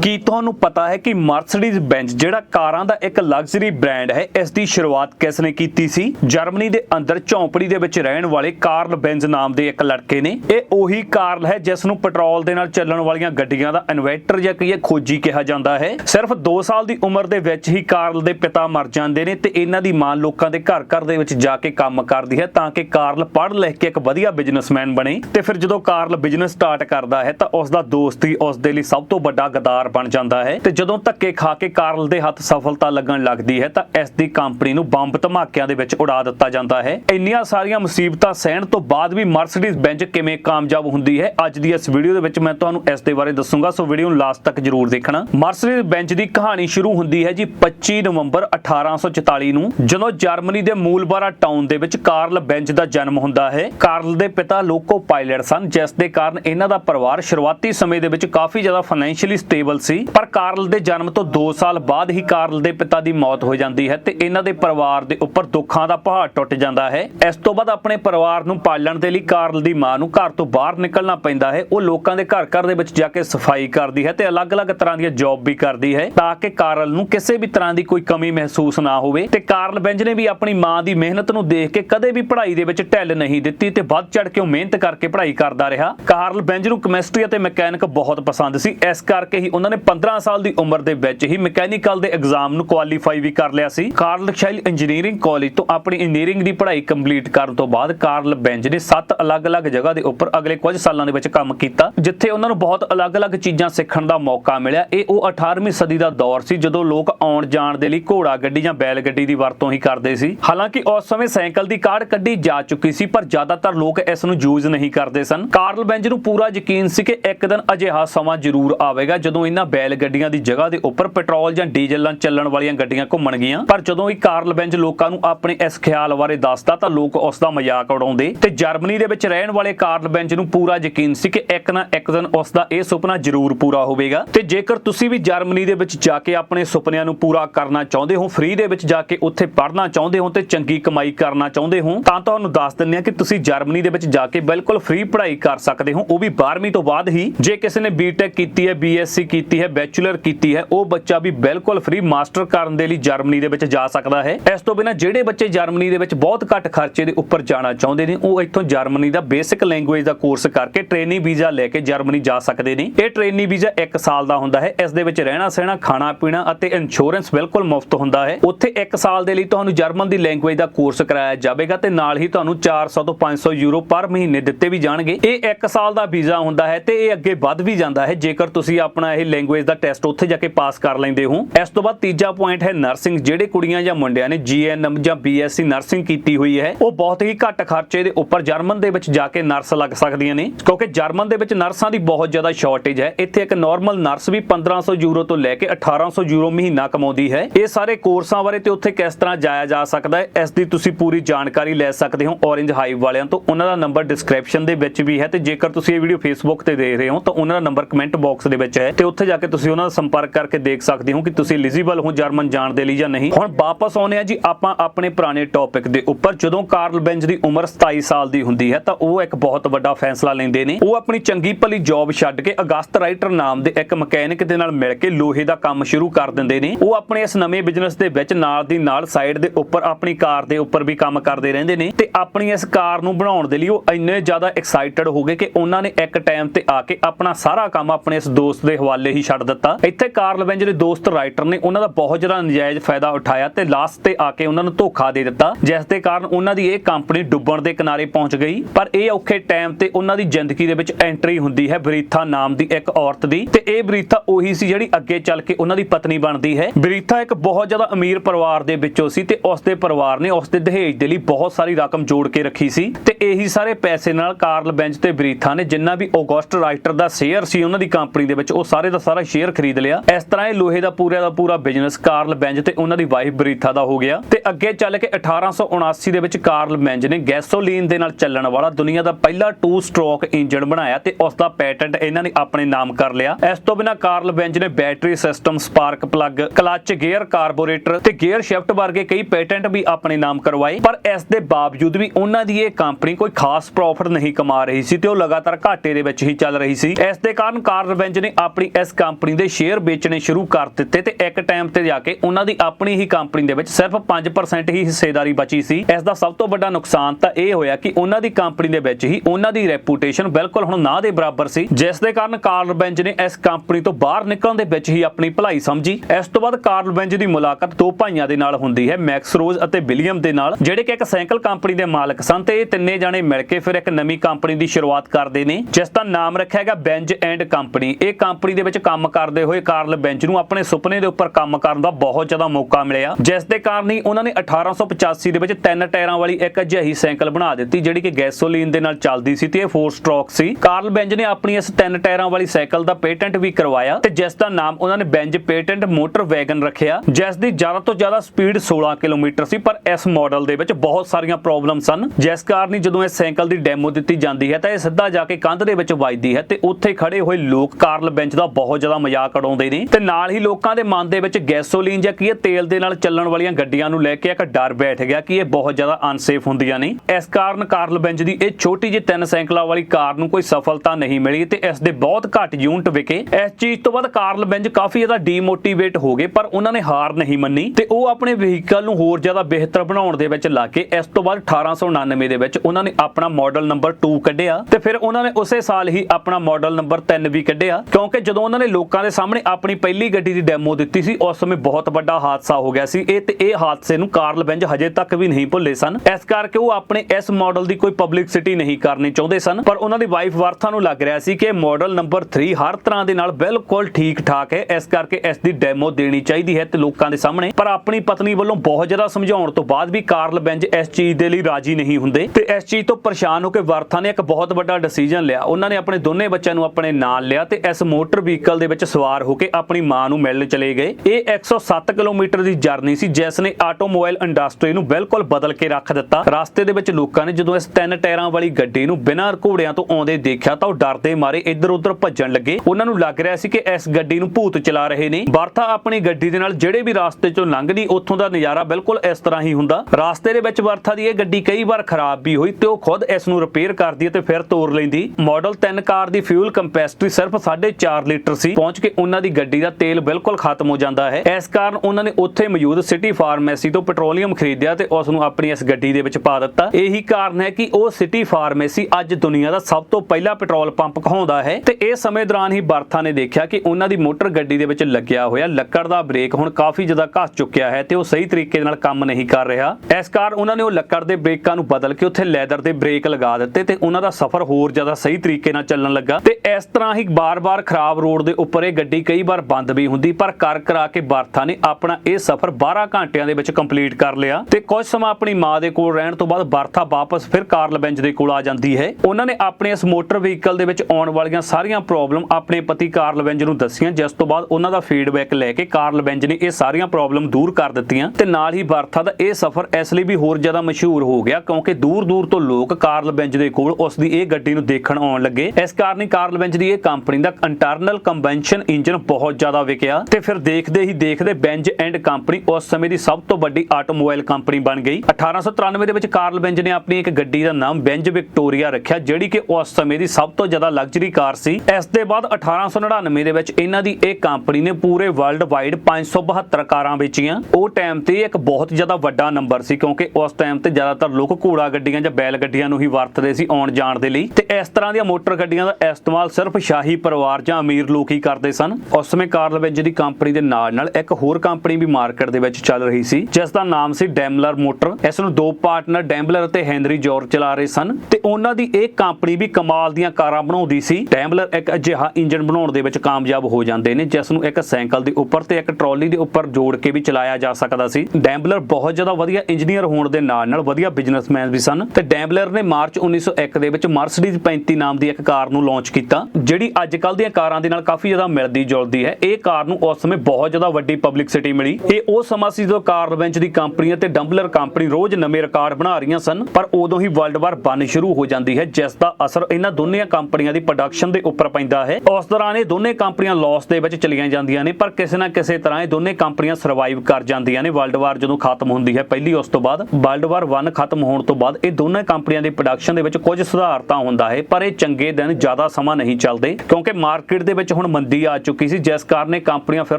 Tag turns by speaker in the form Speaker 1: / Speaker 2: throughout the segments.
Speaker 1: ਕੀ ਤੁਹਾਨੂੰ ਪਤਾ ਹੈ ਕਿ ਮਰਸੀਡੀਜ਼ ਬੈਂਜ਼ ਜਿਹੜਾ ਕਾਰਾਂ ਦਾ ਇੱਕ ਲਗਜ਼ਰੀ ਬ੍ਰਾਂਡ ਹੈ ਇਸ ਦੀ ਸ਼ੁਰੂਆਤ ਕਿਸ ਨੇ ਕੀਤੀ ਸੀ? ਜਰਮਨੀ ਦੇ ਅੰਦਰ ਝੌਂਪੜੀ ਦੇ ਵਿੱਚ ਰਹਿਣ ਵਾਲੇ ਕਾਰਲ ਬੈਂਜ਼ ਨਾਮ ਦੇ ਇੱਕ ਲੜਕੇ ਨੇ। ਇਹ ਉਹੀ ਕਾਰਲ ਹੈ ਜਿਸ ਨੂੰ ਪੈਟਰੋਲ ਦੇ ਨਾਲ ਚੱਲਣ ਵਾਲੀਆਂ ਗੱਡੀਆਂ ਦਾ ਇਨਵੈਟਰ ਜਾਂ ਕਹੀਏ ਖੋਜੀ ਕਿਹਾ ਜਾਂਦਾ ਹੈ। ਸਿਰਫ 2 ਸਾਲ ਦੀ ਉਮਰ ਦੇ ਵਿੱਚ ਹੀ ਕਾਰਲ ਦੇ ਪਿਤਾ ਮਰ ਜਾਂਦੇ ਨੇ ਤੇ ਇਹਨਾਂ ਦੀ ਮਾਂ ਲੋਕਾਂ ਦੇ ਘਰ ਘਰ ਦੇ ਵਿੱਚ ਜਾ ਕੇ ਕੰਮ ਕਰਦੀ ਹੈ ਤਾਂ ਕਿ ਕਾਰਲ ਪੜ੍ਹ ਲਿਖ ਕੇ ਇੱਕ ਵਧੀਆ ਬਿਜ਼ਨਸਮੈਨ ਬਣੇ। ਤੇ ਫਿਰ ਜਦੋਂ ਕਾਰਲ ਬਿਜ਼ਨਸ ਸਟਾਰਟ ਕਰਦਾ ਹੈ ਤਾਂ ਉਸ ਦਾ ਦੋਸਤ ਹੀ ਉਸ ਦੇ ਲਈ ਸਭ ਤੋਂ ਵੱਡਾ ਗਦਾਰ ਬਣ ਜਾਂਦਾ ਹੈ ਤੇ ਜਦੋਂ ਧੱਕੇ ਖਾ ਕੇ ਕਾਰਲ ਦੇ ਹੱਥ ਸਫਲਤਾ ਲੱਗਣ ਲੱਗਦੀ ਹੈ ਤਾਂ ਇਸ ਦੀ ਕੰਪਨੀ ਨੂੰ ਬੰਬ ਧਮਾਕਿਆਂ ਦੇ ਵਿੱਚ ਉਡਾ ਦਿੱਤਾ ਜਾਂਦਾ ਹੈ। ਇੰਨੀਆਂ ਸਾਰੀਆਂ ਮੁਸੀਬਤਾਂ ਸਹਿਣ ਤੋਂ ਬਾਅਦ ਵੀ ਮਰਸੀਡੀਜ਼ ਬੈਂਜ਼ ਕਿਵੇਂ ਕਾਮਯਾਬ ਹੁੰਦੀ ਹੈ, ਅੱਜ ਦੀ ਇਸ ਵੀਡੀਓ ਦੇ ਵਿੱਚ ਮੈਂ ਤੁਹਾਨੂੰ ਇਸ ਦੇ ਬਾਰੇ ਦੱਸੂੰਗਾ। ਸੋ ਵੀਡੀਓ ਨੂੰ ਲਾਸਟ ਤੱਕ ਜਰੂਰ ਦੇਖਣਾ। ਮਰਸੀਡੀਜ਼ ਬੈਂਜ਼ ਦੀ ਕਹਾਣੀ ਸ਼ੁਰੂ ਹੁੰਦੀ ਹੈ ਜੀ 25 ਨਵੰਬਰ 1844 ਨੂੰ, ਜਦੋਂ ਜਰਮਨੀ ਦੇ ਮੂਲਬਾਰਾ ਟਾਊਨ ਦੇ ਵਿੱਚ ਕਾਰਲ ਬੈਂਜ਼ ਦਾ ਜਨਮ ਹੁੰਦਾ ਹੈ। ਕਾਰਲ ਦੇ ਪਿਤਾ ਲੋਕੋ ਪਾਇਲਟ ਸਨ, ਜਿਸ ਦੇ ਕਾਰਨ ਇਹਨਾਂ ਦਾ ਪਰਿਵਾਰ ਸ਼ੁਰੂਆਤੀ ਸਮੇਂ ਦੇ ਵਿੱਚ ਕਾਫੀ ਜ਼ਿਆਦਾ ਫਾਈਨੈਂਸ਼ੀਅਲੀ ਸਟੇਬਲ ਸੀ, ਪਰ ਕਾਰਲ ਦੇ ਜਨਮ ਤੋਂ 2 ਸਾਲ ਬਾਅਦ ਹੀ ਕਾਰਲ ਦੇ ਪਿਤਾ ਦੀ ਮੌਤ ਹੋ ਜਾਂਦੀ ਹੈ ਤੇ ਇਹਨਾਂ ਦੇ ਪਰਿਵਾਰ ਦੇ ਉੱਪਰ ਦੁੱਖਾਂ ਦਾ ਪਹਾੜ ਟੁੱਟ ਜਾਂਦਾ ਹੈ। ਇਸ ਤੋਂ ਬਾਅਦ ਆਪਣੇ ਪਰਿਵਾਰ ਨੂੰ ਪਾਲਣ ਦੇ ਲਈ ਕਾਰਲ ਦੀ ਮਾਂ ਨੂੰ ਘਰ ਤੋਂ ਬਾਹਰ ਨਿਕਲਣਾ ਪੈਂਦਾ ਹੈ। ਉਹ ਲੋਕਾਂ ਦੇ ਘਰ ਘਰ ਦੇ ਵਿੱਚ ਜਾ ਕੇ ਸਫ਼ਾਈ ਕਰਦੀ ਹੈ ਤੇ ਅਲੱਗ-ਅਲੱਗ ਤਰ੍ਹਾਂ ਦੀਆਂ ਜੌਬ ਵੀ ਕਰਦੀ ਹੈ ਤਾਂ ਕਿ ਕਾਰਲ ਨੂੰ ਕਿਸੇ ਵੀ ਤਰ੍ਹਾਂ ਦੀ ਕੋਈ ਕਮੀ ਮਹਿਸੂਸ ਨਾ ਹੋਵੇ ਤੇ ਕਾਰਲ ਬੈਂਜ ਨੇ ਵੀ ਆਪਣੀ ਮਾਂ ਦੀ ਮਿਹਨਤ ਨੂੰ ਦੇਖ ਕੇ ਕਦੇ ਵੀ ਪੜ੍ਹਾਈ ਦੇ ਵਿੱਚ ਢਿੱਲ ਨਹੀਂ ਦਿੱਤੀ ਤੇ ਵੱਧ ਚੜ ਕੇ ਉਹ ਮਿਹਨਤ ਕਰਕੇ ਪੜ੍ਹਾਈ ਕਰਦਾ ਰਿਹਾ। ਕਾਰਲ ਬੈਂਜ ਨੂੰ ਕੈਮਿਸਟਰੀ ਅਤੇ ਮਕੈਨਿਕ ਬਹੁਤ ਪਸੰਦ ਸੀ, ਇਸ ਕਰਕੇ ਹੀ ਉਹਨਾਂ ਨੇ 15 ਸਾਲ ਦੀ ਉਮਰ ਦੇ ਵਿੱਚ ਹੀ ਮਕੈਨੀਕਲ ਦੇ ਐਗਜ਼ਾਮ ਨੂੰ ਕੁਆਲੀਫਾਈ ਵੀ ਕਰ ਲਿਆ ਸੀ। ਕਾਰਲ ਸ਼ਾਇਲ ਇੰਜੀਨੀਅਰਿੰਗ ਕਾਲਜ ਤੋਂ ਆਪਣੀ ਇੰਜੀਨੀਅਰਿੰਗ ਦੀ ਪੜ੍ਹਾਈ ਕੰਪਲੀਟ ਕਰਨ ਤੋਂ ਬਾਅਦ ਕਾਰਲ ਬੈਂਜ ਨੇ 7 ਅਲੱਗ-ਅਲੱਗ ਜਗ੍ਹਾ ਦੇ ਉੱਪਰ ਅਗਲੇ ਕੁਝ ਸਾਲਾਂ ਦੇ ਵਿੱਚ ਕੰਮ ਕੀਤਾ, ਜਿੱਥੇ ਉਹਨਾਂ ਨੂੰ ਬਹੁਤ ਅਲੱਗ-ਅਲੱਗ ਚੀਜ਼ਾਂ ਸਿੱਖਣ ਦਾ ਮੌਕਾ ਮਿਲਿਆ। ਇਹ ਉਹ 18ਵੀਂ ਸਦੀ ਦਾ ਦੌਰ ਸੀ ਜਦੋਂ ਲੋਕ ਆਉਣ ਜਾਣ ਦੇ ਲਈ ਘੋੜਾ ਗੱਡੀ ਜਾਂ ਬੈਲ ਗੱਡੀ ਦੀ ਵਰਤੋਂ ਹੀ ਕਰਦੇ ਸੀ। ਹਾਲਾਂਕਿ ਉਸ ਸਮੇਂ ਸਾਈਕਲ ਦੀ ਕਾਢ ਕੱਢੀ ਜਾ ਚੁੱਕੀ ਸੀ, ਪਰ ਜ਼ਿਆਦਾਤਰ ਲੋਕ ਇਸ ਨੂੰ ਯੂਜ਼ ਨਹੀਂ ਕਰਦੇ ਸਨ। ਕਾਰਲ ਬੈਂਜ ਨੂੰ ਪੂਰਾ ਯਕੀਨ ਸੀ ਕਿ ਇੱਕ ਦਿਨ ਅਜਿਹਾ ਸਮਾਂ ਜ਼ਰੂਰ ਆਵੇਗਾ ਜਦੋਂ ਇਹਨਾਂ ਬੈਲ ਗੱਡੀਆਂ ਦੀ ਜਗ੍ਹਾ ਦੇ ਉੱਪਰ ਪੈਟਰੋਲ ਜਾਂ ਡੀਜ਼ਲ ਨਾਲ ਚੱਲਣ ਵਾਲੀਆਂ ਗੱਡੀਆਂ ਘੁੰਮਣਗੀਆਂ ਪਰ ਜਦੋਂ ਹੀ ਕਾਰਲ ਬੈਂਜ ਲੋਕਾਂ ਨੂੰ ਆਪਣੇ ਇਸ ਖਿਆਲ ਬਾਰੇ ਦੱਸਦਾ ਤਾਂ ਲੋਕ ਉਸ ਦਾ ਮਜ਼ਾਕ ਉਡਾਉਂਦੇ ਤੇ ਜਰਮਨੀ ਦੇ ਵਿੱਚ ਰਹਿਣ ਵਾਲੇ ਕਾਰਲ ਬੈਂਜ ਨੂੰ ਪੂਰਾ ਯਕੀਨ ਸੀ ਕਿ ਇੱਕ ਨਾ ਇੱਕ ਦਿਨ ਉਸ ਦਾ ਇਹ ਸੁਪਨਾ ਜ਼ਰੂਰ ਪੂਰਾ ਹੋਵੇਗਾ। ਤੇ ਜੇਕਰ ਤੁਸੀਂ ਵੀ ਜਰਮਨੀ ਦੇ ਵਿੱਚ ਜਾ ਕੇ ਆਪਣੇ ਸੁਪਨਿਆਂ ਨੂੰ ਪੂਰਾ ਕਰਨਾ ਚਾਹੁੰਦੇ ਹੋ, ਫ੍ਰੀ ਦੇ ਵਿੱਚ ਜਾ ਕੇ ਉੱਥੇ ਪੜ੍ਹਨਾ ਚਾਹੁੰਦੇ ਹੋ ਤੇ ਚੰਗੀ ਕਮਾਈ ਕਰਨਾ ਚਾਹੁੰਦੇ ਹੋ, ਤਾਂ ਤੁਹਾਨੂੰ ਦੱਸ ਦਿੰਦੇ ਹਾਂ ਕਿ ਤੁਸੀਂ ਜਰਮਨੀ ਦੇ ਵਿੱਚ ਜਾ ਕੇ ਬਿਲਕੁਲ ਫ੍ਰੀ ਪੜ੍ਹਾਈ ਕਰ ਸਕਦੇ ਹੋ। ਉਹ ਵੀ 12ਵੀਂ ਤੋਂ ਬਾਅਦ ਹੀ ਜੇ ਕਿਸੇ ਨੇ ਬੀਟੈਕ ਕੀਤੀ ਹੈ ਬੀਐਸਸੀ ਕੀਤੀ ਹੈ ਬੈਚਲਰ ਕੀਤੀ ਹੈ, ਉਹ ਬੱਚਾ ਵੀ ਬਿਲਕੁਲ ਫ੍ਰੀ ਮਾਸਟਰ ਕਰਨ ਦੇ ਲਈ ਜਰਮਨੀ ਦੇ ਵਿੱਚ ਜਾ ਸਕਦਾ ਹੈ। ਇਸ ਤੋਂ ਬਿਨਾਂ ਜਿਹੜੇ ਬੱਚੇ ਜਰਮਨੀ ਦੇ ਵਿੱਚ ਬਹੁਤ ਘੱਟ ਖਰਚੇ ਦੇ ਉੱਪਰ ਜਾਣਾ ਚਾਹੁੰਦੇ ਨੇ, ਉਹ ਇੱਥੋਂ ਜਰਮਨੀ ਦਾ ਬੇਸਿਕ ਲੈਂਗੁਏਜ ਦਾ ਕੋਰਸ ਕਰਕੇ ਟ੍ਰੇਨੀ ਵੀਜ਼ਾ ਲੈ ਕੇ ਜਰਮਨੀ ਜਾ ਸਕਦੇ ਨੇ। ਇਹ ਟ੍ਰੇਨੀ ਵੀਜ਼ਾ 1 ਸਾਲ ਦਾ ਹੁੰਦਾ ਹੈ, ਇਸ ਦੇ ਵਿੱਚ ਰਹਿਣਾ ਸਹਿਣਾ, ਖਾਣਾ ਪੀਣਾ ਅਤੇ ਇੰਸ਼ੋਰੈਂਸ ਬਿਲਕੁਲ ਮੁਫਤ ਹੁੰਦਾ ਹੈ। ਉੱਥੇ 1 ਸਾਲ ਦੇ ਲਈ ਤੁਹਾਨੂੰ ਜਰਮਨ ਦੀ ਲੈਂਗੁਏਜ ਦਾ ਕੋਰਸ ਕਰਾਇਆ ਜਾਵੇਗਾ ਤੇ ਨਾਲ ਹੀ ਤੁਹਾਨੂੰ 400 ਤੋਂ 500 ਯੂਰੋ ਪਰ ਮਹੀਨੇ ਦਿੱਤੇ ਵੀ ਜਾਣਗੇ। ਇਹ 1 ਸਾਲ ਦਾ ਵੀਜ਼ਾ ਹੁੰਦਾ ਹੈ ਤੇ ਇਹ ਅੱਗੇ ਵੱਧ ਵੀ ਜਾਂਦਾ ਹੈ। ਜੇਕਰ ਤੁਸੀਂ ਆਪਣਾ ਇਹ ਲੈਂਗੁਏਜ ਦਾ ਟੈਸਟ ਉੱਥੇ ਜਾ ਕੇ ਪਾਸ ਕਰ ਲੈਂਦੇ ਹੋ ਇਸ ਤੋਂ ਬਾਅਦ ਤੀਜਾ ਪੁਆਇੰਟ ਹੈ ਨਰਸਿੰਗ ਜਿਹੜੇ ਕੁੜੀਆਂ ਜਾਂ ਮੁੰਡਿਆਂ ਨੇ ਜੀਐਨਐਮ ਜਾਂ ਬੀਐਸਸੀ ਨਰਸਿੰਗ ਕੀਤੀ ਹੋਈ ਹੈ, ਉਹ ਬਹੁਤ ਹੀ ਘੱਟ ਖਰਚੇ ਦੇ ਉੱਪਰ ਜਰਮਨ ਦੇ ਵਿੱਚ ਜਾ ਕੇ ਨਰਸ ਲੱਗ ਸਕਦੀਆਂ ਨੇ, ਕਿਉਂਕਿ ਜਰਮਨ ਦੇ ਵਿੱਚ ਨਰਸਾਂ ਦੀ ਬਹੁਤ ਜ਼ਿਆਦਾ ਸ਼ਾਰਟੇਜ ਹੈ। ਇੱਥੇ ਇੱਕ ਨਾਰਮਲ ਨਰਸ ਵੀ 1500 ਯੂਰੋ ਤੋਂ ਲੈ ਕੇ 1800 ਯੂਰੋ ਮਹੀਨਾ ਕਮਾਉਂਦੀ ਹੈ। ਇਹ ਸਾਰੇ ਕੋਰਸਾਂ ਬਾਰੇ ਤੇ ਉੱਥੇ ਕਿਸ ਤਰ੍ਹਾਂ ਜਾਇਆ ਜਾ ਸਕਦਾ ਹੈ, ਇਸ ਦੀ ਤੁਸੀਂ ਪੂਰੀ ਜਾਣਕਾਰੀ ਲੈ ਸਕਦੇ ਹੋ ਔਰੇਂਜ ਹਾਈਵ ਵਾਲਿਆਂ ਤੋਂ। ਉਹਨਾਂ ਦਾ ਨੰਬਰ ਡਿਸਕ੍ਰਿਪਸ਼ਨ ਦੇ ਵਿੱਚ ਵੀ ਹੈ ਤੇ ਜੇਕਰ ਤੁਸੀਂ ਇਹ ਵੀਡੀਓ ਫੇਸਬੁੱਕ ਤੇ ਦੇਖ ਰਹੇ ਹੋ, ਤਾਂ ਉਹਨਾਂ ਦਾ ਨੰਬਰ ਕਮੈਂਟ ਬਾਕਸ ਦੇ ਵਿੱਚ ਹੈ ਤੇ ਉੱਥੇ ਜਾ ਕੇ ਤੁਸੀਂ ਉਹਨਾਂ ਦਾ ਸੰਪਰਕ ਕਰਕੇ ਦੇਖ ਸਕਦੇ ਹੋ ਕਿ ਤੁਸੀਂ ਐਲੀਜੀਬਲ ਹੋ ਜਰਮਨ ਜਾਣ ਦੇ ਲਈ ਜਾਂ ਨਹੀਂ। ਹੁਣ ਵਾਪਸ ਆਉਨੇ ਆ ਜੀ, ਆਪਾਂ ਆਪਣੇ ਪੁਰਾਣੇ ਟੌਪਿਕ ਦੇ ਉੱਪਰ। ਜਦੋਂ ਕਾਰਲ ਬੈਂਜ ਦੀ ਉਮਰ 27 ਸਾਲ ਦੀ ਹੁੰਦੀ ਹੈ, ਤਾਂ ਉਹ ਇੱਕ ਬਹੁਤ ਵੱਡਾ ਫੈਸਲਾ ਲੈਂਦੇ ਨੇ। ਉਹ ਆਪਣੀ ਚੰਗੀ ਭਲੀ ਜੌਬ ਛੱਡ ਕੇ ਅਗਸਤ ਰਾਈਟਰ ਨਾਮ ਦੇ ਇੱਕ ਮਕੈਨਿਕ ਦੇ ਨਾਲ ਮਿਲ ਕੇ ਲੋਹੇ ਦਾ ਕੰਮ ਸ਼ੁਰੂ ਕਰ ਦਿੰਦੇ ਨੇ। ਉਹ ਆਪਣੇ ਇਸ ਨਵੇਂ ਬਿਜ਼ਨਸ ਦੇ ਵਿੱਚ ਨਾਲ ਦੀ ਨਾਲ ਸਾਈਡ ਦੇ ਉੱਪਰ ਆਪਣੀ ਕਾਰ ਦੇ ਉੱਪਰ ਵੀ ਕੰਮ ਕਰਦੇ ਰਹਿੰਦੇ ਨੇ ਤੇ ਆਪਣੀ ਇਸ ਕਾਰ ਨੂੰ ਬਣਾਉਣ ਦੇ ਲਈ ਉਹ ਇੰਨੇ ਜ਼ਿਆਦਾ ਐਕਸਾਈਟਡ ਹੋ ਗਏ ਕਿ ਉਹਨਾਂ ਨੇ ਇੱਕ ਟਾਈਮ ਤੇ ਆ ਕੇ ਆਪਣਾ ਸਾਰਾ ਕੰਮ ਆਪਣੇ ਇਸ ਦੋਸਤ ਦੇ ਹਵਾਲੇ ਹੀ ਛੱਡ ਦਿੱਤਾ। ਇੱਥੇ ਕਾਰਲ ਬੈਂਜ ਦੇ ਦੋਸਤ ਰਾਈਟਰ ਨੇ ਉਹਨਾਂ ਦਾ ਬਹੁਤ ਜ਼ਿਆਦਾ ਨਜਾਇਜ਼ ਫਾਇਦਾ ਉਠਾਇਆ ਤੇ ਲਾਸਟ ਤੇ ਆ ਕੇ ਉਹਨਾਂ ਨੂੰ ਧੋਖਾ ਦੇ ਦਿੱਤਾ, ਜਿਸ ਦੇ ਕਾਰਨ ਉਹਨਾਂ ਦੀ ਇਹ ਕੰਪਨੀ ਡੁੱਬਣ ਦੇ ਕਿਨਾਰੇ ਪਹੁੰਚ ਗਈ। ਪਰ ਇਹ ਔਖੇ ਟਾਈਮ ਤੇ ਉਹਨਾਂ ਦੀ ਜ਼ਿੰਦਗੀ ਦੇ ਵਿੱਚ ਐਂਟਰੀ ਹੁੰਦੀ ਹੈ ਬਰੀਥਾ ਨਾਮ ਦੀ ਇੱਕ ਔਰਤ ਦੀ ਤੇ ਇਹ ਬਰੀਥਾ ਉਹੀ ਸੀ ਜਿਹੜੀ ਅੱਗੇ ਚੱਲ ਕੇ ਉਹਨਾਂ ਦੀ ਪਤਨੀ ਬਣਦੀ ਹੈ। ਬਰੀਥਾ ਇੱਕ ਬਹੁਤ ਜ਼ਿਆਦਾ ਅਮੀਰ ਪਰਿਵਾਰ ਦੇ ਵਿੱਚੋਂ ਸੀ ਤੇ ਉਸ ਦੇ ਪਰਿਵਾਰ ਨੇ ਉਸ ਦੇ ਦਹੇਜ ਦੇ ਲਈ ਬਹੁਤ ਸਾਰੀ ਰਕਮ ਜੋੜ ਕੇ ਰੱਖੀ ਸੀ ਤੇ ਇਹੀ ਸਾਰੇ ਪੈਸੇ ਨਾਲ ਕਾਰਲ ਬੈਂਜ ਤੇ ਬਰੀਥਾ ਨੇ ਜਿੰਨਾ ਵੀ ਔਗਸਟ ਰਾਈਟਰ ਦਾ ਸ਼ੇਅਰ ਸੀ ਉਹਨਾਂ ਦੀ ਕੰਪਨੀ ਦੇ ਵਿੱਚ, ਉਹ ਸਾਰੇ ਦਾ ਸਾਰਾ ਸ਼ੇਅਰ ਖਰੀਦ ਲਿਆ। ਇਸ ਤਰ੍ਹਾਂ ਇਹ ਲੋਹੇ ਦਾ ਪੂਰਾ ਦਾ ਪੂਰਾ ਬਿਜ਼ਨਸ ਕਾਰਲ ਬੈਂਜ ਤੇ ਉਹਨਾਂ ਦੀ ਵਾਈਫ ਬਰੀਥਾ ਦਾ ਹੋ ਗਿਆ। ਤੇ ਅੱਗੇ ਚੱਲ ਕੇ 1879 ਦੇ ਵਿੱਚ ਕਾਰਲ ਬੈਂਜ ਨੇ ਗੈਸੋਲੀਨ ਦੇ ਨਾਲ ਚੱਲਣ ਵਾਲਾ ਦੁਨੀਆ ਦਾ ਪਹਿਲਾ ਟੂ ਸਟ੍ਰੋਕ ਇੰਜਨ ਬਣਾਇਆ ਤੇ ਉਸ ਦਾ ਪੈਟੈਂਟ ਇਹਨਾਂ ਨੇ ਆਪਣੇ ਨਾਮ ਕਰ ਲਿਆ। ਇਸ ਤੋਂ ਬਿਨਾ ਕਾਰਲ ਬੈਂਜ ਨੇ battery system spark plug clutch gear carburettor ਤੇ ਗੇਅਰ ਸ਼ਿਫਟ ਵਰਗੇ ਕਈ ਪੈਟੈਂਟ ਵੀ ਆਪਣੇ ਨਾਮ ਕਰਵਾਏ। ਪਰ ਇਸ ਦੇ ਬਾਵਜੂਦ ਵੀ ਉਹਨਾਂ ਦੀ ਇਹ ਕੰਪਨੀ ਕੋਈ ਖਾਸ ਪ੍ਰੋਫਿਟ ਨਹੀਂ ਕਮਾ ਰਹੀ ਸੀ ਤੇ ਉਹ ਲਗਾਤਾਰ ਘਾਟੇ ਦੇ ਵਿੱਚ ਹੀ ਚੱਲ ਰਹੀ ਸੀ। ਇਸ ਦੇ ਕਾਰਨ ਕਾਰਲ ਬੈਂਜ ਨੇ ਆਪਣੀ ਇਸ ਕੰਪਨੀ ਦੇ ਸ਼ੇਅਰ ਵੇਚਣੇ ਸ਼ੁਰੂ ਕਰ ਦਿੱਤੇ ਤੇ ਇੱਕ ਟਾਈਮ ਤੇ ਜਾ ਕੇ ਉਹਨਾਂ ਦੀ ਆਪਣੀ ਹੀ ਕੰਪਨੀ ਦੇ ਵਿੱਚ ਸਿਰਫ 5% ਹੀ ਹਿੱਸੇਦਾਰੀ ਬਚੀ ਸੀ। ਇਸ ਦਾ ਸਭ ਤੋਂ ਵੱਡਾ ਨੁਕਸਾਨ ਤਾਂ ਇਹ ਹੋਇਆ ਕਿ ਉਹਨਾਂ ਦੀ ਕੰਪਨੀ ਦੇ ਵਿੱਚ ਹੀ ਉਹਨਾਂ ਦੀ ਰੈਪੂਟੇਸ਼ਨ ਬਿਲਕੁਲ ਹੁਣ ਨਾ ਦੇ ਬਰਾਬਰ ਸੀ, ਜਿਸ ਦੇ ਕਾਰਨ ਕਾਰਲ ਬੈਂਜ ਨੇ ਇਸ ਕੰਪਨੀ ਤੋਂ ਬਾਹਰ ਨਿਕਲਣ ਦੇ ਵਿੱਚ ਹੀ ਆਪਣੀ ਭਲਾਈ ਸਮਝੀ। ਇਸ ਤੋਂ ਬਾਅਦ ਕਾਰਲ ਬੈਂਜ ਦੀ ਮੁਲਾਕਾਤ ਦੋ ਭਾਈਆਂ ਦੇ ਨਾਲ ਹੁੰਦੀ ਹੈ ਮੈਕਸ ਰੋਜ਼ ਅਤੇ ਵਿਲੀਅਮ ਦੇ ਨਾਲ, ਜਿਹੜੇ ਕਿ ਇੱਕ ਸਾਈਕਲ ਕੰਪਨੀ ਦੇ ਮਾਲਕ ਸਨ ਤੇ ਇਹ ਤਿੰਨੇ ਜਾਣੇ ਮਿਲ ਕੇ ਫਿਰ ਇੱਕ ਨਵੀਂ ਕੰਪਨੀ ਦੀ ਸ਼ੁਰੂਆਤ ਕਰਦੇ ਨੇ, ਜਿਸ ਦਾ ਨਾਮ ਰੱਖਿਆ ਗਿਆ ਬੈਂਜ ਐਂਡ ਕੰਪਨੀ ਇਹ ਕੰਪਨੀ ਦੇ ਵਿੱਚ ਕੰਮ ਕਰਦੇ ਹੋਏ ਕਾਰਲ ਬੈਂਚ ਨੂੰ ਆਪਣੇ ਸੁਪਨੇ ਦੇ ਉੱਪਰ ਕੰਮ ਕਰਨ ਦਾ ਬਹੁਤ ਜ਼ਿਆਦਾ ਮੌਕਾ ਮਿਲਿਆ। ਜਿਸ ਦੇ ਕਾਰਨ ਹੀ ਉਹਨਾਂ ਨੇ 1885 ਦੇ ਵਿੱਚ ਤਿੰਨ ਟਾਇਰਾਂ ਵਾਲੀ ਇੱਕ ਅਜਿਹੀ ਸਾਈਕਲ ਬਣਾ ਦਿੱਤੀ, ਜਿਹੜੀ ਕਿ ਗੈਸੋਲੀਨ ਦੇ ਨਾਲ ਚੱਲਦੀ ਸੀ ਤੇ ਇਹ 4 ਸਟ੍ਰੋਕ ਸੀ। ਕਾਰਲ ਬੈਂਜ ਨੇ ਆਪਣੀ ਇਸ ਤਿੰਨ ਟਾਇਰਾਂ ਵਾਲੀ ਸਾਈਕਲ ਦਾ ਪੇਟੈਂਟ ਵੀ ਕਰਵਾਇਆ ਤੇ ਜਿਸ ਦਾ ਨਾਮ ਉਹਨਾਂ ਨੇ ਬੈਂਜ ਪੇਟੈਂਟ ਮੋਟਰ ਵੈਗਨ ਰੱਖਿਆ, ਜਿਸ ਦੀ ਜ਼ਿਆਦਾ ਤੋਂ ਜ਼ਿਆਦਾ ਸਪੀਡ 16 ਕਿਲੋਮੀਟਰ ਸੀ, ਪਰ ਇਸ ਮਾਡਲ ਦੇ ਵਿੱਚ ਬਹੁਤ ਸਾਰੀਆਂ ਪ੍ਰੋਬਲਮ ਸਨ। ਜਿਸ ਕਾਰਨ ਹੀ ਜਦੋਂ ਇਸ ਸਾਈਕਲ ਦੀ ਡੈਮੋ ਦਿੱਤੀ ਜਾਂਦੀ ਹੈ ਤਾਂ ਇਹ ਸਿੱਧਾ ਜਾ ਕੇ ਕੰਧ ਦੇ ਵਿੱਚ ਵੱਜਦੀ ਹੈ ਤੇ ਉੱਥੇ ਖੜੇ ਹੋਏ ਲੋਕ ਕਾਰਲ ਬੈਂਚ ਦਾ ਬਹੁਤ ਜ਼ਿਆਦਾ ਮਜ਼ਾਕ ਉਡਾਉਂਦੇ ਨੇ। ਤੇ ਨਾਲ ਹੀ ਲੋਕਾਂ ਦੇ ਮਨ ਦੇ ਵਿੱਚ ਗੈਸੋਲੀਨ ਜਾਂ ਕੀ ਤੇਲ ਦੇ ਨਾਲ ਚੱਲਣ ਵਾਲੀਆਂ ਗੱਡੀਆਂ ਨੂੰ ਲੈ ਕੇ ਇੱਕ ਡਰ ਬੈਠ ਗਿਆ ਕਿ ਇਹ ਬਹੁਤ ਜ਼ਿਆਦਾ ਅਨਸੇਫ ਹੁੰਦੀਆਂ ਨੇ। ਇਸ ਕਾਰਨ ਕਾਰਲ ਬੈਂਚ ਦੀ ਇਹ ਛੋਟੀ ਜਿਹੀ ਤਿੰਨ ਸਾਈਕਲਾਂ ਵਾਲੀ ਕਾਰ ਨੂੰ ਕੋਈ ਸਫਲਤਾ ਨਹੀਂ ਮਿਲੀ ਤੇ ਇਸ ਦੇ ਬਹੁਤ ਘੱਟ ਯੂਨਿਟ ਵਿਕੇ ਇਸ ਚੀਜ਼ ਤੋਂ ਬਾਅਦ ਕਾਰਲ ਬੈਂਚ ਕਾਫੀ ਜ਼ਿਆਦਾ ਡੀਮੋਟੀਵੇਟ ਹੋ ਗਏ, ਪਰ ਉਹਨਾਂ ਨੇ ਹਾਰ ਨਹੀਂ ਮੰਨੀ ਤੇ ਉਹ ਆਪਣੇ ਵਹੀਕਲ ਨੂੰ ਹੋਰ ਜ਼ਿਆਦਾ ਬਿਹਤਰ ਬਣਾਉਣ ਦੇ ਵਿੱਚ ਲਾ ਕੇ ਇਸ ਤੋਂ ਬਾਅਦ 1899 ਦੇ ਵਿੱਚ ਉਹਨਾਂ ਨੇ ਆਪਣਾ ਮਾਡਲ ਨੰਬਰ 2 ਕੱਢਿਆ ਤੇ ਫਿਰ ਉਹਨਾਂ ਨੇ ਉਸੇ ਸਾਲ ਹੀ ਆਪਣਾ ਮਾਡਲ ਨੰਬਰ 3 ਵੀ ਕੱਢਿਆ ਕਿਉਂਕਿ ਜਦੋਂ ਉਹਨਾਂ ਨੇ ਲੋਕਾਂ ਦੇ ਸਾਹਮਣੇ ਆਪਣੀ ਪਹਿਲੀ ਗੱਡੀ ਦੀ ਡੈਮੋ ਦਿੱਤੀ ਸੀ। ਉਸ ਸਮੇਂ ਬਹੁਤ ਵੱਡਾ ਹਾਦਸਾ ਹੋ ਗਿਆ ਸੀ। ਇਹ ਤੇ ਇਹ ਹਾਦਸੇ ਨੂੰ ਕਾਰਲ ਬੈਂਜ ਹਜੇ ਤੱਕ ਵੀ ਨਹੀਂ ਭੁੱਲੇ ਸਨ। ਇਸ ਕਰਕੇ ਉਹ ਆਪਣੇ ਇਸ ਮਾਡਲ ਦੀ ਕੋਈ ਪਬਲਿਸਿਟੀ ਨਹੀਂ ਕਰਨੀ ਚਾਹੁੰਦੇ ਸਨ। ਪਰ ਉਹਨਾਂ ਦੀ ਵਾਈਫ ਵਰਥਾ ਨੂੰ ਲੱਗ ਰਿਹਾ ਸੀ ਕਿ ਮਾਡਲ ਨੰਬਰ 3 ਹਰ ਤਰ੍ਹਾਂ ਦੇ ਨਾਲ ਬਿਲਕੁਲ ਠੀਕ ਠਾਕ ਹੈ। ਇਸ ਕਰਕੇ ਇਸ ਦੀ ਡੈਮੋ ਦੇਣੀ ਚਾਹੀਦੀ ਹੈ ਤੇ ਲੋਕਾਂ ਦੇ ਸਾਹਮਣੇ। ਪਰ ਆਪਣੀ ਪਤਨੀ ਵੱਲੋਂ ਬਹੁਤ ਜ਼ਿਆਦਾ ਸਮਝਾਉਣ ਤੋਂ ਬਾਅਦ ਵੀ ਕਾਰਲ ਬੈਂਜ ਇਸ ਚੀਜ਼ ਦੇ ਲਈ ਰਾਜੀ ਨਹੀਂ ਹੁੰਦੇ। ਤੇ ਇਸ ਚੀਜ਼ ਤੋਂ ਪਰੇਸ਼ਾਨ ਹੋ ਕੇ ਵਰਥਾ ਨੇ ਇੱਕ ਬਹੁਤ ਵੱਡਾ ਡਿਸੀਜਨ ਲਿਆ। ਉਹਨਾਂ ਨੇ ਆਪਣੇ ਦੋਨੇ ਬੱਚਿਆਂ ਨੂੰ ਆਪਣੇ ਨਾਲ ਲਿਆ ਤੇ ਇਸ ਮੋਟਰ ਵਹੀਕਲ ਦੇ ਵਿੱਚ ਸਵਾਰ ਹੋ ਕੇ ਆਪਣੀ ਮਾਂ ਨੂੰ ਮਿਲਣ ਚਲੇ ਗਏ। ਇਹ 107 ਕਿਲੋਮੀਟਰ ਦੀ ਜਰਨੀ ਸੀ, ਜਿਸ ਨੇ ਆਟੋਮੋਬਾਈਲ ਇੰਡਸਟਰੀ ਨੂੰ ਬਿਲਕੁਲ ਬਦਲ ਕੇ ਰੱਖ ਦਿੱਤਾ। ਰਸਤੇ ਦੇ ਵਿੱਚ ਲੋਕਾਂ ਨੇ ਜਦੋਂ ਇਸ ਤਿੰਨ ਟਾਇਰਾਂ ਵਾਲੀ ਗੱਡੀ ਨੂੰ ਬਿਨਾਂ ਘੋੜਿਆਂ ਤੋਂ ਆਉਂਦੇ ਦੇਖਿਆ ਤਾਂ ਉਹ ਡਰਦੇ ਮਾਰੇ ਇੱਧਰ ਉੱਧਰ ਭੱਜਣ ਲੱਗੇ। ਉਹਨਾਂ ਨੂੰ ਲੱਗ ਰਿਹਾ ਸੀ ਕਿ ਇਸ ਗੱਡੀ ਨੂੰ ਭੂਤ ਚਲਾ ਰਹੇ ਨੇ। ਵਰਥਾ ਆਪਣੀ ਗੱਡੀ ਦੇ ਨਾਲ ਜਿਹੜੇ ਵੀ ਰਾਸਤੇ ਚੋਂ ਲੰਘਦੀ, ਉੱਥੋਂ ਦਾ ਨਜ਼ਾਰਾ ਬਿਲਕੁਲ ਇਸ ਤਰ੍ਹਾਂ ਹੀ ਹੁੰਦਾ। ਰਾਸਤੇ ਦੇ ਵਿੱਚ ਵਰਥਾ ਦੀ ਇਹ ਗੱਡੀ ਕਈ ਵਾਰ ਖਰਾਬ ਵੀ ਹੋਈ ਤੇ ਉਹ ਖੁਦ ਇਸ ਨੂੰ ਰਿਪੇਅਰ ਕਰਦੀ ਤੇ ਫਿਰ ਤੋਰ ਲੈਂਦੀ। ਮਾਡਲ 3 ਕਾਰ ਦੀ ਫਿਊਲ ਕੰਪੈਸਿਟੀ ਸਿਰਫ 4.5 ਲੀਟਰ ਸੀ। ਪਹੁੰਚ ਕੇ ਉਹਨਾਂ ਦੀ ਗੱਡੀ ਦਾ ਤੇਲ ਬਿਲਕੁਲ ਖਤਮ ਹੋ ਜਾਂਦਾ ਹੈ। ਇਸ ਕਾਰਨ ਉਹਨਾਂ ਨੇ ਉੱਥੇ ਮੌਜੂਦ ਸਿਟੀ ਫਾਰਮੇਸੀ ਤੋਂ ਪੈਟਰੋਲੀਅਮ ਖਰੀਦਿਆ ਤੇ ਉਸ ਨੂੰ ਆਪਣੀ ਇਸ ਗੱਡੀ ਦੇ ਵਿੱਚ ਪਾ ਦਿੱਤਾ। ਇਹੀ ਕਾਰਨ ਹੈ ਕਿ ਉਹ ਸਿਟੀ ਫਾਰਮੇਸੀ ਅੱਜ ਦੁਨੀਆ ਦਾ ਸਭ ਤੋਂ ਪਹਿਲਾ ਪੈਟਰੋਲ ਪੰਪ ਕਹਾਉਂਦਾ ਹੈ ਤੇ ਇਹ ਸਮੇਂ ਦੌਰਾਨ ਹੀ ਬਰਥਾ ਨੇ ਦੇਖਿਆ ਕਿ ਉਹਨਾਂ ਦੀ ਮੋਟਰ ਗੱਡੀ ਦੇ ਵਿੱਚ ਲੱਗਿਆ ਹੋਇਆ ਲੱਕੜ ਦਾ ਬ੍ਰੇਕ ਹੁਣ ਕਾਫੀ ਜ਼ਿਆਦਾ ਘਸ ਚੁੱਕਿਆ ਹੈ ਤੇ ਉਹ ਸਹੀ ਤਰੀਕੇ ਨਾਲ ਕੰਮ ਨਹੀਂ ਕਰ ਰਿਹਾ। ਇਸ ਕਾਰਨ ਉਹਨਾਂ ਨੇ ਉਹ ਲੱਕੜ ਦੇ ਬ੍ਰੇਕਾਂ ਨੂੰ ਬਦਲ ਕੇ ਉੱਥੇ ਲੈਦਰ ਦੇ ਬ੍ਰੇਕ ਲਗਾ ਦਿੱਤੇ ਤੇ ਉਹਨਾਂ ਦਾ ਸਫ਼ਰ ਹੋਰ ਜ਼ਿਆਦਾ ਸਹੀ ਤਰੀਕੇ ਨਾਲ ਚੱਲਣ ਲੱਗਾ ਤੇ ਇਸ ਤਰ੍ਹਾਂ ਹੀ ਬਾਰ-ਬਾਰ ਖਰਾਬ ਰੋਡ ਦੇ ਉੱਪਰ ਇਹ ਗੱਡੀ ਕਈ ਵਾਰ ਬੰਦ ਵੀ ਹੁੰਦੀ, ਪਰ ਕਰ ਕਰਾ ਕੇ ਬਰਥਾ ਨੇ ਆਪਣਾ ਇਹ ਸਫ਼ਰ 12 ਘੰਟਿਆਂ ਦੇ ਵਿੱਚ ਕੰਪਲੀਟ ਕਰ ਲਿਆ। ਤੇ ਕੁਝ ਸਮਾਂ ਆਪਣੀ ਮਾਂ ਦੇ ਕੋਲ ਰਹਿਣ ਤੋਂ ਬਾਅਦ ਬਰਥਾ ਵਾਪਸ ਫਿਰ ਕਾਰਲ ਦੇ ਕੋਲ ਆ ਜਾਂਦੀ ਹੈ। ਉਹਨਾਂ ਨੇ ਆਪਣੇ ਇਸ ਮੋਟਰ ਵਹੀਕਲ ਦੇ ਵਿੱਚ ਆਉਣ ਵਾਲੀਆਂ ਸਾਰੀਆਂ ਪ੍ਰੋਬਲਮ ਆਪਣੇ ਪਤੀ ਕਾਰਲ ਨੂੰ ਦੱਸੀਆਂ, ਜਿਸ ਤੋਂ ਬਾਅਦ ਉਹਨਾਂ ਦਾ ਫੀਡਬੈਕ ਲੈ ਕੇ ਕਾਰਲਬੈਂਜ ਨੇ ਇਹ ਸਾਰੀਆਂ ਪ੍ਰੋਬਲਮ ਦੂਰ ਕਰ ਦਿੱਤੀਆਂ। ਤੇ ਨਾਲ ਹੀ ਬਰਥਾ ਦਾ ਇਹ ਸਫ਼ਰ ਇਸ ਲਈ ਵੀ ਹੋਰ ਜ਼ਿਆਦਾ ਮਸ਼ਹੂਰ ਹੋ ਗਿਆ, ਕਿਉਂਕਿ ਦੂਰ ਦੂਰ ਤੋਂ ਲੋਕ ਕਾਰਲ ਬੈਂਜ ਦੇ ਕੋਲ ਉਸ ਦੀ ਇਹ ਗੱਡੀ ਨੂੰ ਦੇਖਣ ਆਉਣ ਲੱਗੇ। ਇਸ ਕਾਰਨ ਹੀ ਕਾਰਲਬੈਂਜ ਦੀ ਇਹ ਕੰਪਨੀ ਦਾ ਇੰਟਰਨਲ ਕੰਬੈਂਸ਼ਨ ਇੰਜਨ ਬਹੁਤ ਜ਼ਿਆਦਾ ਵਿਕਿਆ ਤੇ ਫਿਰ ਦੇਖਦੇ ਹੀ ਦੇਖਦੇ ਬੈਂਜ ਐਂਡ ਕੰਪਨੀ ਉਸ ਸਮੇਂ ਦੀ ਸਭ ਤੋਂ ਵੱਡੀ ਆਟੋਮੋਬਾਈਲ ਕੰਪਨੀ ਬਣ ਗਈ। 1893 ਦੇ ਵਿੱਚ ਕਾਰਲ ਬੈਂਜ ਨੇ ਆਪਣੀ ਇੱਕ ਗੱਡੀ ਦਾ ਨਾਮ ਬੈਂਜ ਵਿਕਟੋਰੀਆ ਰੱਖਿਆ, ਜਿਹੜੀ ਕਿ ਉਸ ਸਮੇਂ ਦੀ ਸਭ ਤੋਂ ਜ਼ਿਆਦਾ ਲਗਜ਼ਰੀ ਕਾਰ ਸੀ। ਇਸ ਦੇ ਬਾਅਦ 1899 ਦੇ ਵਿੱਚ ਇਹਨਾਂ ਦੀ ਇਹ ਕੰਪਨੀ ਨੇ ਪੂਰੇ ਵਰਲਡ ਵਾਈਡ 572 ਕਾਰਾਂ ਵੇਚੀਆਂ। ਉਹ ਟਾਈਮ ਤੇ ਇੱਕ ਬਹੁਤ ਜ਼ਿਆਦਾ ਵੱਡਾ ਨੰਬਰ ਸੀ, ਕਿਉਂਕਿ ਉਸ ਟਾਈਮ ਤੇ ਜ਼ਿਆਦਾਤਰ ਲੋਕ ਘੋੜਾ ਗੱਡੀਆਂ ਜਾਂ ਬੈਲ ਗੱਡੀਆਂ ਨੂੰ ਹੀ ਵਰਤਦੇ ਸੀ ਆਉਣ ਜਾਣ ਦੇ ਲਈ। ਤੇ ਇਸ ਤਰ੍ਹਾਂ ਦੀਆਂ ਮੋਟਰ ਗੱਡੀਆਂ ਦਾ ਇਸਤੇਮਾਲ ਸਿਰਫ ਸ਼ਾਹੀ ਪਰਿਵਾਰ ਜਾਂ ਅਮੀਰ ਲੋਕ ਹੀ ਕਰਦੇ ਸਨ। ਉਸ ਸਮੇਂ ਕਾਰਲ ਬੈਂਜ ਦੀ ਕੰਪਨੀ ਦੇ ਨਾਲ ਨਾਲ ਇੱਕ ਹੋਰ ਕੰਪਨੀ ਵੀ ਮਾਰਕੀਟ ਦੇ ਵਿੱਚ ਚੱਲ ਰਹੀ ਸੀ, ਜਿਸ ਦਾ ਨਾਮ ਸੀ ਡੈਮਲਰ ਮੋਟਰ। ਇਸ ਨੂੰ ਦੋ ਪਾਰਟਨਰ ਡੈਮਲਰ ਅਤੇ ਹੈਨਰੀ ਜੋਰਜ ਚਲਾ ਰਹੇ ਸਨ ਤੇ ਉਹਨਾਂ ਦੀ ਇਹ ਕੰਪਨੀ ਵੀ ਕਮਾਲ ਦੀਆਂ ਕਾਰਾਂ ਬਣਾਉਂਦੀ ਸੀ। ਡੈਮਲਰ ਇੱਕ ਅਜਿਹਾ ਇੰਜਨ ਬਣਾਉਣ ਦੇ ਵਿੱਚ ਕਾਮਯਾਬ ਹੋ ਜਾਂਦੇ ਨੇ, ਜਿਸ ਨੂੰ ਇੱਕ ਸਾਈਕਲ ਦੇ ਉੱਪਰ ਤੇ ਇੱਕ ਟਰਾਲੀ ਦੇ ਉੱਪਰ ਜੋੜ ਕੇ ਵੀ ਚਲਾਇਆ ਜਾ ਸਕਦਾ ਸੀ। ਡੈਮਲਰ ਬਹੁਤ ਜ਼ਿਆਦਾ ਵਧੀਆ ਇੰਜੀਨੀਅਰ ਹੋਣ ਦੇ ਨਾਲ ਨਾਲ ਵਧੀਆ ਬਿਜ਼ਨਸਮੈਨ ਵੀ ਸਨ ਤੇ ਡੈਮਲਰ ਨੇ ਮਾਰਚ 1901 ਦੇ ਵਿੱਚ ਮਰਸੀਡੀਜ਼ 35 ਨਾਮ ਦੀ ਇੱਕ ਕਾਰ ਨੂੰ ਲਾਂਚ ਕੀਤਾ, ਜਿਹੜੀ ਅੱਜ ਕੱਲ ਦੀਆਂ ਕਾਰਾਂ ਦੇ ਨਾਲ ਕਾਫੀ ਜ਼ਿਆਦਾ ਮਿਲਦੀ ਜੁਲਦੀ ਹੈ। ਇਹ ਕਾਰ ਨੂੰ ਉਸ ਸਮੇਂ ਬਹੁਤ ਜ਼ਿਆਦਾ ਵੱਡੀ ਪਬਲਿਕਸਿਟੀ ਮਿਲੀ। ਇਹ ਉਹ ਸਮਾਂ ਸੀ ਜਦੋਂ ਕਾਰ ਬੈਂਚ ਦੀ ਕੰਪਨੀ ਅਤੇ ਡੰਬਲਰ ਕੰਪਨੀ ਰੋਜ਼ ਨਵੇਂ ਰਿਕਾਰਡ ਬਣਾ ਰਹੀਆਂ ਸਨ, ਪਰ ਉਦੋਂ ਹੀ ਵਰਲਡ ਵਾਰ 1 ਸ਼ੁਰੂ ਹੋ ਜਾਂਦੀ ਹੈ, ਜਿਸ ਦਾ ਅਸਰ ਇਹਨਾਂ ਦੋਨੇ ਕੰਪਨੀਆਂ ਦੀ ਪ੍ਰੋਡਕਸ਼ਨ ਦੇ ਉੱਪਰ ਪੈਂਦਾ ਹੈ। ਉਸ ਦੌਰਾਨ ਇਹ ਦੋਨੇ ਕੰਪਨੀਆਂ ਲਾਸ ਦੇ ਵਿੱਚ ਚਲੀਆਂ ਜਾਂਦੀਆਂ ਨੇ, ਪਰ ਕਿਸੇ ਨਾ ਕਿਸੇ ਤਰ੍ਹਾਂ ਇਹ ਦੋਨੇ ਕੰਪਨੀਆਂ ਸਰਵਾਈਵ ਕਰ ਜਾਂਦੀਆਂ ਨੇ। ਵਰਲਡ ਵਾਰ ਜਦੋਂ ਖਤਮ ਹੁੰਦੀ ਹੈ ਪਹਿਲੀ, ਉਸ ਤੋਂ ਬਾਅਦ ਵਰਲਡ ਵਾਰ 1 ਖਤਮ ਹੋਣ ਤੋਂ ਬਾਅਦ ਇਹ ਦੋਨੇ ਕੰਪਨੀਆਂ ਦੀ ਪ੍ਰੋਡਕਸ਼ਨ ਦੇ ਵਿੱਚ ਕੁਝ ਸੁਧਾਰ ਤਾਂ ਹੁੰਦਾ ਹੈ, ਪਰ ਇਹ ਚੰਗੇ ਦਿਨ ਜ਼ਿਆਦਾ ਸਮਾਂ ਨਹੀਂ ਚੱਲਦੇ, ਕਿਉਂਕਿ ਮਾਰਕੀਟ ਦੇ ਵਿੱਚ ਵਿੱਚ ਹੁਣ ਮੰਦੀ ਆ ਚੁੱਕੀ ਸੀ, ਜਿਸ ਕਾਰਨ ਇਹ ਕੰਪਨੀਆਂ ਫਿਰ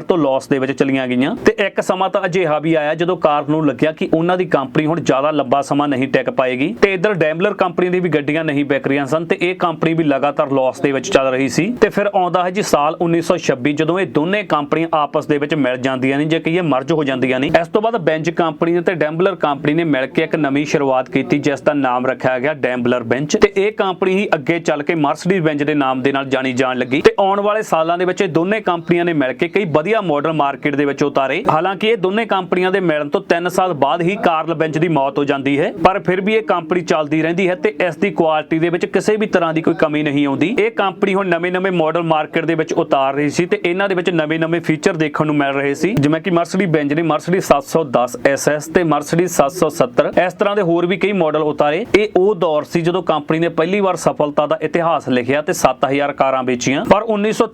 Speaker 1: ਤੋਂ ਲਾਸ ਦੇ ਵਿੱਚ ਚਲੀਆਂ ਗਈਆਂ। ਤੇ ਇੱਕ ਸਮਾਂ ਤਾਂ ਅਜਿਹਾ ਵੀ ਆਇਆ ਜਦੋਂ ਕਾਰ ਨੂੰ ਲੱਗਿਆ ਕਿ ਉਹਨਾਂ ਦੀ ਕੰਪਨੀ ਹੁਣ ਜ਼ਿਆਦਾ ਲੰਬਾ ਸਮਾਂ ਨਹੀਂ ਟਿਕ ਪਾਏਗੀ। ਤੇ ਇਧਰ ਡੈਮਲਰ ਕੰਪਨੀ ਦੀ ਵੀ ਗੱਡੀਆਂ ਨਹੀਂ ਵਿਕ ਰਹੀਆਂ ਸਨ ਤੇ ਇਹ ਕੰਪਨੀ ਵੀ ਲਗਾਤਾਰ ਲਾਸ ਦੇ ਵਿੱਚ ਚੱਲ ਰਹੀ ਸੀ। ਤੇ ਫਿਰ ਆਉਂਦਾ ਹੈ ਜੀ ਸਾਲ 1926 ਜਦੋਂ ਇਹ ਦੋਨੇ ਕੰਪਨੀਆਂ ਆਪਸ ਦੇ ਵਿੱਚ ਮਿਲ ਜਾਂਦੀਆਂ ਨੇ, ਜੇ ਕਹੀਏ ਮਰਜ ਹੋ ਜਾਂਦੀਆਂ ਨੇ। ਇਸ ਤੋਂ ਬਾਅਦ ਬੈਂਚ ਕੰਪਨੀ ਤੇ ਡੈਮਬਲਰ ਕੰਪਨੀ ਨੇ ਮਿਲ ਕੇ ਇੱਕ ਨਵੀਂ ਸ਼ੁਰੂਆਤ ਕੀਤੀ, ਜਿਸ ਦਾ ਨਾਮ ਰੱਖਿਆ ਗਿਆ ਡੈਮਬਲਰ ਬੈਂਚ ਤੇ ਇਹ ਕੰਪਨੀ ਹੀ ਅੱਗੇ ਚੱਲ ਕੇ ਮਰਸੀਡੀਜ਼ ਬੈਂਚ ਦੇ ਨਾਮ ਦੇ ਨਾਲ ਜਾਣੀ ਜਾਣ ਲੱਗੀ। ਤੇ ਆਉਣ ਵਾਲੇ ਸਾਲਾਂ ਦੇ ਵਿੱਚ ਇਹ ਦੋਨੇ ਕੰਪਨੀਆਂ ਨੇ ਮਿਲ ਕੇ ਕਈ ਵਧੀਆ ਮਾਡਲ ਮਾਰਕੀਟ ਦੇ ਵਿੱਚ ਉਤਾਰੇ। ਹਾਲਾਂਕਿ ਇਹ ਦੋਨੇ ਕੰਪਨੀਆਂ ਦੇ ਮਿਲਣ ਤੋਂ 3 ਸਾਲ ਬਾਅਦ ਹੀ ਕਾਰਲ ਬੈਂਚ ਦੀ ਮੌਤ ਹੋ ਜਾਂਦੀ ਹੈ। ਪਰ ਫਿਰ ਵੀ ਇਹ ਕੰਪਨੀ ਚੱਲਦੀ ਰਹਿੰਦੀ ਹੈ ਤੇ ਇਸ ਦੀ ਕੁਆਲਿਟੀ ਦੇ ਵਿੱਚ ਕਿਸੇ ਵੀ ਤਰ੍ਹਾਂ ਦੀ ਕੋਈ ਕਮੀ ਨਹੀਂ ਆਉਂਦੀ। ਇਹ ਕੰਪਨੀ ਹੁਣ ਨਵੇਂ-ਨਵੇਂ ਮਾਡਲ ਮਾਰਕੀਟ ਦੇ ਵਿੱਚ ਉਤਾਰ ਰਹੀ ਸੀ ਤੇ ਇਹਨਾਂ ਦੇ ਵਿੱਚ ਨਵੇਂ-ਨਵੇਂ ਫੀਚਰ ਦੇਖਣ ਨੂੰ ਮਿਲ ਰਹੇ ਸੀ। ਜਿਵੇਂ ਕਿ ਮਰਸੀਡੀ ਬੈਂਜ ਨੇ ਮਰਸੀਡੀ 710 SS ਤੇ ਮਰਸੀਡੀ 770 ਇਸ ਤਰ੍ਹਾਂ ਦੇ ਹੋਰ ਵੀ ਕਈ ਮਾਡਲ ਉਤਾਰੇ। ਇਹ ਉਹ ਦੌਰ ਸੀ ਜਦੋਂ ਕੰਪਨੀ ਨੇ ਪਹਿਲੀ ਵਾਰ ਸਫਲਤਾ ਦਾ ਇਤਿਹਾਸ ਲਿਖਿਆ ਤੇ 7000 ਕਾਰਾਂ ਵੇਚੀਆਂ। ਪਰ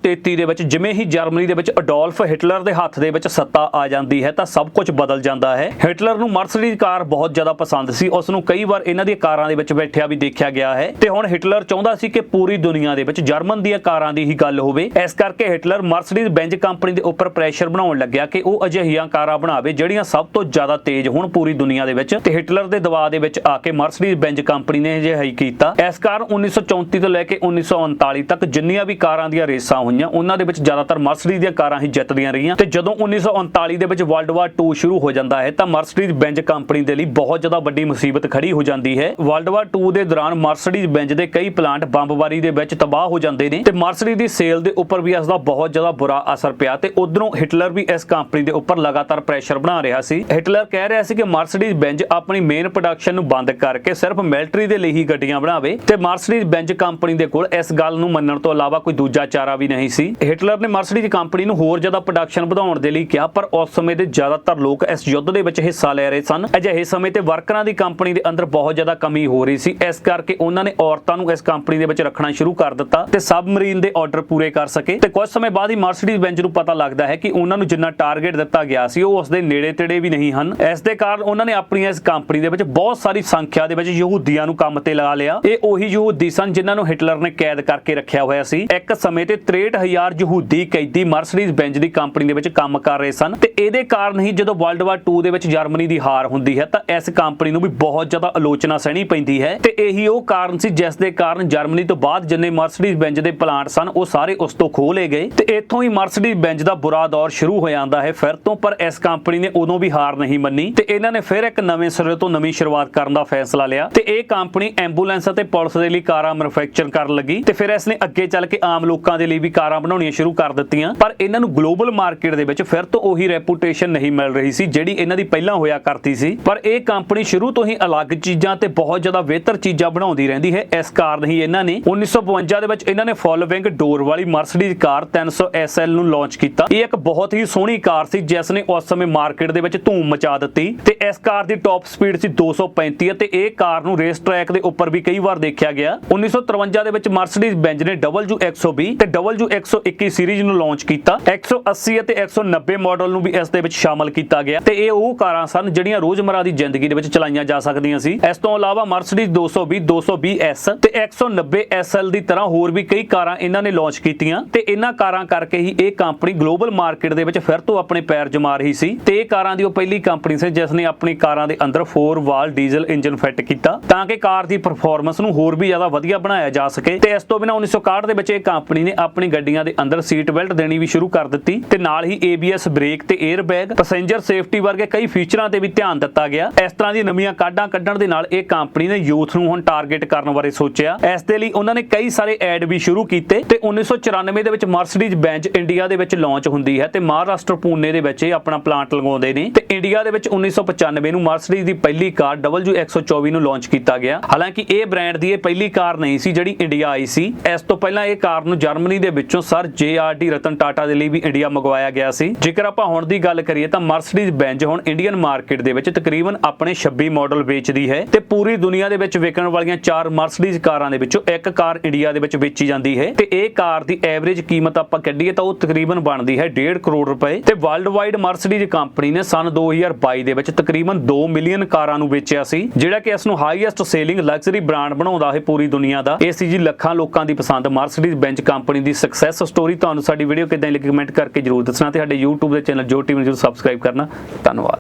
Speaker 1: 1933 ਦੇ ਵਿੱਚ ਜਿਵੇਂ ਹੀ ਜਰਮਨੀ ਦੇ ਵਿੱਚ ਅਡੋਲਫ ਹਿਟਲਰ ਦੇ ਹੱਥ ਦੇ ਵਿੱਚ ਸੱਤਾ ਆ ਜਾਂਦੀ ਹੈ ਤਾਂ ਸਭ ਕੁਝ ਬਦਲ ਜਾਂਦਾ ਹੈ। ਹਿਟਲਰ ਨੂੰ ਮਰਸੀਡੀਜ਼ ਕਾਰ ਬਹੁਤ ਜ਼ਿਆਦਾ ਪਸੰਦ ਸੀ। ਉਸ ਨੂੰ ਕਈ ਵਾਰ ਇਹਨਾਂ ਦੀਆਂ ਕਾਰਾਂ ਦੇ ਵਿੱਚ ਬੈਠਿਆ ਵੀ ਦੇਖਿਆ ਗਿਆ ਹੈ। ਤੇ ਹੁਣ ਹਿਟਲਰ ਚਾਹੁੰਦਾ ਸੀ ਕਿ ਪੂਰੀ ਦੁਨੀਆ ਦੇ ਵਿੱਚ ਜਰਮਨ ਦੀਆਂ ਕਾਰਾਂ ਦੀ ਹੀ ਗੱਲ ਹੋਵੇ। ਇਸ ਕਰਕੇ ਹਿਟਲਰ ਮਰਸੀਡੀਜ਼ ਬੈਂਜ ਕੰਪਨੀ ਦੇ ਉੱਪਰ ਪ੍ਰੈਸ਼ਰ ਬਣਾਉਣ ਲੱਗਿਆ ਕਿ ਉਹ ਅਜਿਹੀਆਂ ਕਾਰਾਂ ਬਣਾਵੇ ਜਿਹੜੀਆਂ ਸਭ ਤੋਂ ਜ਼ਿਆਦਾ ਤੇਜ਼ ਹੋਣ ਪੂਰੀ ਦੁਨੀਆ ਦੇ ਵਿੱਚ। ਤੇ ਹਿਟਲਰ ਦੇ ਦਬਾਅ ਦੇ ਵਿੱਚ ਆ ਕੇ ਮਰਸੀਡੀਜ਼ ਬੈਂਜ ਕੰਪਨੀ ਨੇ ਅਜਿਹਾ ਹੀ ਕੀਤਾ। ਇਸ ਕਾਰਨ 1934 ਤੋਂ ਲੈ ਕੇ 1939 ਤੱਕ ਜਿੰਨੀਆਂ ਵੀ ਕਾਰਾਂ ਦੀਆਂ ਰੇਸਾਂ ਹੋਈਆਂ, ਉਹਨਾਂ ਦੇ ਵਿੱਚ ਜ਼ਿਆਦਾਤਰ ਮਰਸੀਡੀਜ਼ ਦੀਆਂ ਕਾਰਾਂ ਹੀ ਜਿੱਤਦੀਆਂ ਰਹੀਆਂ। ਤੇ ਜਦੋਂ 1939 ਦੇ ਵਿੱਚ ਵਰਲਡ ਵਾਰ 2 ਸ਼ੁਰੂ ਹੋ ਜਾਂਦਾ ਹੈ, ਤਾਂ ਮਰਸੀਡੀਜ਼ ਬੈਂਜ ਕੰਪਨੀ ਦੇ ਲਈ ਬਹੁਤ ਜ਼ਿਆਦਾ ਵੱਡੀ ਮੁਸੀਬਤ ਖੜੀ ਹੋ ਜਾਂਦੀ ਹੈ। ਵਰਲਡ ਵਾਰ 2 ਦੇ ਦੌਰਾਨ ਮਰਸੀਡੀਜ਼ ਬੈਂਜ ਦੇ ਕਈ ਪਲਾਂਟ ਬੰਬਬਾਰੀ ਦੇ ਵਿੱਚ ਤਬਾਹ ਹੋ ਜਾਂਦੇ ਨੇ ਤੇ ਮਰਸੀਡੀਜ਼ ਦੀ ਸੇਲ ਦੇ ਉੱਪਰ ਵੀ ਇਸ ਦਾ ਬਹੁਤ ਜ਼ਿਆਦਾ ਬੁਰਾ ਅਸਰ ਪਿਆ ਤੇ ਉਧਰੋਂ ਹਿਟਲਰ ਵੀ ਇਸ ਕੰਪਨੀ ਦੇ ਉੱਪਰ ਲਗਾਤਾਰ ਪ੍ਰੈਸ਼ਰ ਬਣਾ ਰਿਹਾ ਸੀ। ਹਿਟਲਰ ਕਹਿ ਰਿਹਾ ਸੀ ਕਿ ਮਰਸੀਡੀਜ਼ ਬੈਂਜ ਆਪਣੀ ਮੇਨ ਪ੍ਰੋਡਕਸ਼ਨ ਨੂੰ ਬੰਦ ਕਰਕੇ ਸਿਰਫ ਮਿਲਟਰੀ ਦੇ ਲਈ ਹੀ ਗੱਡੀਆਂ ਬਣਾਵੇ ਤੇ ਮਰਸੀਡੀਜ਼ ਬੈਂਜ ਕੰਪਨੀ ਦੇ ਕੋਲ ਇਸ ਗੱਲ ਨੂੰ ਮੰਨਣ ਤੋਂ ਇਲਾਵਾ ਕੋਈ ਦੂਜਾ ਚਾਰਾ ਵੀ ਨਹੀਂ ਸੀ। ਹਿਟਲਰ ਨੇ ਮਰਸੀਡੀਜ਼ ਕੰਪਨੀ ਨੂੰ ਹੋਰ ਜ਼ਿਆਦਾ ਪ੍ਰੋਡਕਸ਼ਨ ਵਧਾਉਣ ਦੇ ਲਈ ਕਿਹਾ, ਪਰ ਉਸ ਸਮੇਂ ਦੇ ਜ਼ਿਆਦਾਤਰ ਲੋਕ ਇਸ ਯੁੱਧ ਦੇ ਵਿੱਚ ਹਿੱਸਾ ਲੈ ਰਹੇ ਸਨ। ਅਜਿਹੇ ਸਮੇਂ ਤੇ ਵਰਕਰਾਂ ਦੀ ਕੰਪਨੀ ਦੇ ਅੰਦਰ ਬਹੁਤ ਜ਼ਿਆਦਾ ਕਮੀ ਹੋ ਰਹੀ ਸੀ। ਇਸ ਕਰਕੇ ਉਹਨਾਂ ਨੇ ਔਰਤਾਂ ਨੂੰ ਇਸ ਕੰਪਨੀ ਦੇ ਵਿੱਚ ਰੱਖਣਾ ਸ਼ੁਰੂ ਕਰ ਦਿੱਤਾ ਤੇ ਸਬਮਰੀਨ ਦੇ ਆਰਡਰ ਪੂਰੇ ਕਰ ਸਕੇ। ਤੇ ਕੁਝ ਸਮੇਂ ਬਾਅਦ ਹੀ ਮਰਸੀਡੀਜ਼ ਬੈਂਜ ਨੂੰ ਪਤਾ ਲੱਗਦਾ ਹੈ ਕਿ ਉਹਨਾਂ ਨੂੰ ਜਿੰਨਾ ਟਾਰਗੇਟ ਦਿੱਤਾ ਗਿਆ ਸੀ, ਉਹ ਉਸ ਦੇ ਨੇੜੇ ਤੇੜੇ ਵੀ ਨਹੀਂ ਹਨ। ਇਸ ਦੇ ਕਾਰਨ ਉਹਨਾਂ ਨੇ ਆਪਣੀ ਇਸ ਕੰਪਨੀ ਦੇ ਵਿੱਚ ਬਹੁਤ ਸਾਰੀ ਸੰਖਿਆ ਦੇ ਵਿੱਚ ਯਹੂਦੀਆਂ ਨੂੰ ਕੰਮ ਤੇ ਲਗਾ ਲਿਆ। ਇਹ ਉਹੀ ਯਹੂਦੀ ਸਨ ਜਿਨ੍ਹਾਂ ਨੂੰ ਹਿਟਲਰ ਨੇ ਕੈਦ ਕਰਕੇ ਰੱਖਿਆ ਹੋਇਆ ਸੀ। ਇੱਕ ਸਮੇਂ ਤੇ 63000 ਯਹੂਦੀ ਕੈਦੀ ਮਰਸੀਡੀਜ਼ ਬੈਂਜ ਦੀ ਕੰਪਨੀ ਦੇ ਵਿੱਚ ਕੰਮ ਕਰ ਰਹੇ ਸਨ ਤੇ ਇਹਦੇ ਕਾਰਨ ਹੀ ਜਦੋਂ ਵਰਲਡ ਵਾਰ 2 ਦੇ ਵਿੱਚ ਜਰਮਨੀ ਦੀ ਹਾਰ ਹੁੰਦੀ ਹੈ ਤਾਂ ਇਸ ਕੰਪਨੀ ਨੂੰ ਵੀ ਬਹੁਤ ਜ਼ਿਆਦਾ ਆਲੋਚਨਾ ਸਹਿਣੀ ਪੈਂਦੀ ਹੈ ਤੇ ਇਹੀ ਉਹ ਕਾਰਨ ਸੀ ਜਿਸ ਦੇ ਕਾਰਨ ਜਰਮਨੀ ਤੋਂ ਬਾਅਦ ਜਿੰਨੇ ਮਰਸੀਡੀਜ਼ ਬੈਂਜ ਦੇ ਪਲਾਂਟ ਸਨ ਉਹ ਸਾਰੇ ਉਸ ਤੋਂ ਖੋਹ ਲਏ ਗਏ ਤੇ ਇੱਥੋਂ ਹੀ ਮਰਸੀਡੀਜ਼ ਬੈਂਜ ਦਾ ਬੁਰਾ ਦੌਰ ਸ਼ੁਰੂ ਹੋ ਜਾਂਦਾ ਹੈ ਫਿਰ ਤੋਂ ਪਰ ਇਸ ਕੰਪਨੀ ਨੇ ਉਦੋਂ ਵੀ ਹਾਰ ਨਹੀਂ ਮੰਨੀ ਤੇ ਇਹਨਾਂ ਨੇ ਫਿਰ ਇੱਕ ਨਵੇਂ ਸਿਰੇ ਤੋਂ ਨਵੀਂ ਸ਼ੁਰੂਆਤ ਕਰਨ ਦਾ ਫੈਸਲਾ ਲਿਆ ਤੇ ਇਹ ਕੰਪਨੀ ਐਂਬੂਲੈਂਸ ਅਤੇ ਪੁਲਿਸ ਦੇ ਲਈ ਕਾਰਾਂ ਮੈਨੂਫੈਕਚਰ ਕਰਨ ਲੱਗੀ ਤੇ ਫਿਰ ਇਸ ਨੇ ਅੱਗੇ ਚੱਲ ਕੇ ਆਮ ਲੋਕਾਂ ਦੇ ਲਈ ਵੀ ਕਾਰਾਂ ਬਣਾਉਣੀਆਂ ਸ਼ੁਰੂ ਕਰ ਦਿੱਤੀਆਂ, ਪਰ ਇਹਨਾਂ ਨੂੰ ਗਲੋਬਲ ਮਾਰਕੀਟ ਦੇ ਵਿੱਚ ਫਿਰ ਤੋਂ ਉਹੀ ਰੈਪੂਟੇਸ਼ਨ ਨਹੀਂ ਮਿਲ ਰਹੀ ਸੀ ਜਿਹੜੀ ਇਹਨਾਂ ਦੀ ਪਹਿਲਾਂ ਹੋਇਆ ਕਰਦੀ ਸੀ। ਪਰ ਇਹ ਕੰਪਨੀ ਸ਼ੁਰੂ ਤੋਂ ਹੀ ਅਲੱਗ ਚੀਜ਼ਾਂ ਤੇ ਬਹੁਤ ਜ਼ਿਆਦਾ ਬਿਹਤਰ ਚੀਜ਼ਾਂ ਬਣਾਉਂਦੀ ਰਹਿੰਦੀ ਹੈ। ਇਸ ਕਾਰਨ ਹੀ ਇਹਨਾਂ ਨੇ 1952 ਦੇ ਵਿੱਚ ਇਹਨਾਂ ਨੇ ਫੁੱਲ ਡੋਰ ਵਾਲੀ ਮਰਸੀਡੀਜ਼ ਕਾਰ 300 SL ਨੂੰ ਲਾਂਚ ਕੀਤਾ। ਇਹ ਇੱਕ ਬਹੁਤ ਹੀ ਸੋਹਣੀ ਕਾਰ ਸੀ ਜਿਸ ਨੇ ਉਸ ਸਮੇਂ ਮਾਰਕੀਟ ਦੇ ਵਿੱਚ ਧੂਮ ਮਚਾ ਦਿੱਤੀ। ਤੇ ਇਸ ਕਾਰ ਦੀ ਟਾਪ ਸਪੀਡ ਸੀ 235 ਅਤੇ ਇਹ ਕਾਰ ਨੂੰ ਰੇਸ ਟਰੈਕ ਦੇ ਉੱਪਰ ਵੀ ਕਈ ਵਾਰ ਦੇਖਿਆ ਗਿਆ। 1953 ਦੇ ਵਿੱਚ ਮਰਸੀਡੀਜ਼ ਬੈਂਜ ਨੇ W120 ਤੇ W121 ਸੀਰੀਜ਼ ਨੂੰ ਲਾਂਚ ਕੀਤਾ 180 ਅਤੇ 190 ਮਾਡਲ ਨੂੰ ਵੀ ਇਸ ਦੇ ਵਿੱਚ ਸ਼ਾਮਲ ਕੀਤਾ ਗਿਆ ਤੇ ਇਹ ਉਹ ਕਾਰਾਂ ਸਨ ਜਿਹੜੀਆਂ ਰੋਜ਼ਮਰਾ ਦੀ ਜ਼ਿੰਦਗੀ ਦੇ ਵਿੱਚ ਚਲਾਈਆਂ ਜਾ ਸਕਦੀਆਂ ਸੀ। ਇਸ ਤੋਂ ਇਲਾਵਾ ਮਰਸੀਡੀਜ਼ 220 220S ਤੇ 190 SL ਦੀ ਤਰ੍ਹਾਂ ਹੋਰ ਵੀ ਕਈ ਕਾਰਾਂ ਇਹਨਾਂ ਨੇ ਲਾਂਚ ਕੀਤੀਆਂ ਤੇ ਇਹਨਾਂ ਕਾਰਾਂ ਕਰਕੇ ਹੀ ਇਹ ਕੰਪਨੀ ਗਲੋਬਲ ਮਾਰਕੀਟ ਦੇ ਵਿੱਚ ਫਿਰ ਤੋਂ ਆਪਣੇ ਪੈਰ ਜਮਾ ਰਹੀ ਸੀ ਤੇ ਇਹ ਕਾਰਾਂ ਦੀ ਉਹ ਪਹਿਲੀ ਕੰਪਨੀ ਸੀ ਜਿਸ ਨੇ ਆਪਣੀ ਕਾਰਾਂ ਦੇ ਅੰਦਰ 4 ਵਾਲ ਡੀਜ਼ਲ ਇੰਜਨ ਫਿੱਟ ਕੀਤਾ ਤਾਂ ਕਿ ਕਾਰ ਦੀ ਪਰਫਾਰਮੈਂਸ ਨੂੰ ਹੋਰ ਵੀ ਜ਼ਿਆਦਾ ਵਧੀਆ ਬਣਾਇਆ ਜਾ ਸਕੇ ਤੇ ਇਸ ਤੋਂ ਬਿਨਾਂ 1961 ਦੇ ਵਿੱਚ ਇਹ ਕੰਪਨੀ ਨੇ ਆਪਣੀ ਗੱਡੀਆਂ ਦੇ ਅੰਦਰ ਸੀਟ ਬੈਲਟ ਦੇਣੀ ਵੀ ਸ਼ੁਰੂ ਕਰ ਦਿੱਤੀ ਤੇ ਨਾਲ ਹੀ ABS ਬ੍ਰੇਕ ਤੇ 에ਅਰ ਬੈਗ ਪੈਸੇਂਜਰ ਸੇਫਟੀ ਵਰਗੇ ਕਈ ਫੀਚਰਾਂ ਤੇ ਵੀ ਧਿਆਨ ਦਿੱਤਾ ਗਿਆ। ਇਸ ਤਰ੍ਹਾਂ ਦੀ ਨਵੀਆਂ ਕਾਢਾਂ ਕੱਢਣ ਦੇ ਨਾਲ ਇਹ ਕੰਪਨੀ ਨੇ ਯੂਥ ਨੂੰ ਹੁਣ ਟਾਰਗੇਟ ਕਰਨ ਬਾਰੇ ਸੋਚਿਆ। ਇਸ ਦੇ ਲਈ ਉਹਨਾਂ ਨੇ ਕਈ ਸਾਰੇ ਐਡ ਵੀ ਸ਼ੁਰੂ ਕੀਤੇ ਤੇ 1994 ਦੇ ਵਿੱਚ ਮਰਸੀਡੀਜ਼ ਬੈਂਜ ਇੰਡੀਆ ਦੇ ਵਿੱਚ ਲਾਂਚ ਹੁੰਦੀ ਹੈ ਤੇ ਮਹਾਰਾਸ਼ਟਰ ਪੂਨੇ ਦੇ ਵਿੱਚ ਇਹ ਆਪਣਾ ਪਲਾਂਟ ਲਗਾਉਂਦੇ ਨੇ ਤੇ ਇੰਡੀਆ ਦੇ ਵਿੱਚ 1995 ਨੂੰ ਮਰਸੀਡੀਜ਼ ਦੀ ਪਹਿਲੀ ਕਾਰ W124 ਨੂੰ ਲਾਂਚ ਕੀਤਾ ਗਿਆ। ਹਾਲਾਂਕਿ ਇਹ ਬ੍ਰਾਂਡ ਦੀ ਇਹ ਪਹਿਲੀ ਕਾਰ ਨਹੀਂ ਸੀ ਜਿਹੜੀ ਇੰਡੀਆ ਆਈ ਸੀ। ਇਸ ਤੋਂ ਪਹਿਲਾਂ ਇਹ ਕਾਰ ਨੂੰ ਜਰਮਨੀ ਦੇ ਵਿੱਚੋਂ ਸਰ JRD ਰਤਨ ਟਾਟਾ ਦੇ ਲਈ ਵੀ ਇੰਡੀਆ ਮੰਗਵਾਇਆ ਗਿਆ ਸੀ। ਜੇਕਰ ਆਪਾਂ ਹੁਣ ਦੀ ਗੱਲ ਕਰੀਏ ਤਾਂ ਮਰਸੀਡੀਜ਼ ਬੈਂਜ ਹੁਣ ਇੰਡੀਅਨ ਮਾਰਕੀਟ ਦੇ ਵਿੱਚ ਤਕਰੀਬਨ ਆਪਣੇ 26 ਮਾਡਲ ਵੇਚਦੀ ਹੈ ਤੇ ਪੂਰੀ ਦੁਨੀਆ ਦੇ ਵਿੱਚ ਵਿਕਣ ਵਾਲੀਆਂ ਚਾਰ ਮਰਸੀਡੀਜ਼ ਕਾਰਾਂ ਦੇ ਵਿੱਚੋਂ ਇੱਕ ਕਾਰ ਇੰਡੀਆ ਦੇ ਵਿੱਚ ਵੇਚੀ ਜਾਂਦੀ ਹੈ ਤੇ ਇਹ ਕਾਰ ਦੀ ਐਵਰੇਜ ਕੀਮਤ ਆਪਾਂ ਕੱਢੀਏ ਤਾਂ ਉਹ ਤਕਰੀਬਨ ਬਣਦੀ ਹੈ 1.5 ਕਰੋੜ ਰੁਪਏ ਤੇ ਵਰਲਡ ਵਾਈਡ ਮਰਸੀਡੀਜ਼ ਕੰਪਨੀ ਨੇ ਸਨ 2022 ਦੇ ਵਿੱਚ ਤਕਰੀਬਨ 2 ਮਿਲੀਅਨ ਕਾਰਾਂ ਨੂੰ ਵੇਚਿਆ ਸੀ, ਜਿਹੜਾ ਕਿ ਇਸ ਨੂੰ ਹਾਈਐਸਟ ਸੇਲਿੰਗ ਲਗਜ਼ਰੀ ਬ੍ਰਾਂਡ ਬਣਾਉਂਦਾ ਹੈ ਪੂਰੀ ਦੁਨੀਆ ਦਾ। ਇਹ ਸੀ ਜੀ ਲੱਖਾਂ ਲੋਕਾਂ ਦੀ ਪਸੰਦ ਮਰਸੀਡੀਜ਼ ਬੈਂਚ ਕੰਪਨੀ ਦੀ ਸਕਸੈਸ ਸਟੋਰੀ ਤੁਹਾਨੂੰ ਸਾਡੀ ਵੀਡੀਓ ਕਿਦਾਂ ਲੱਗੀ ਕਮੈਂਟ ਕਰਕੇ ਜਰੂਰ ਦੱਸਣਾ ਤੇ ਸਾਡੇ YouTube ਦੇ ਚੈਨਲ ਜੋ ਟੀਮ ਨੂੰ ਜਰੂਰ ਸਬਸਕ੍ਰਾਈਬ ਕਰਨਾ। ਧੰਨਵਾਦ।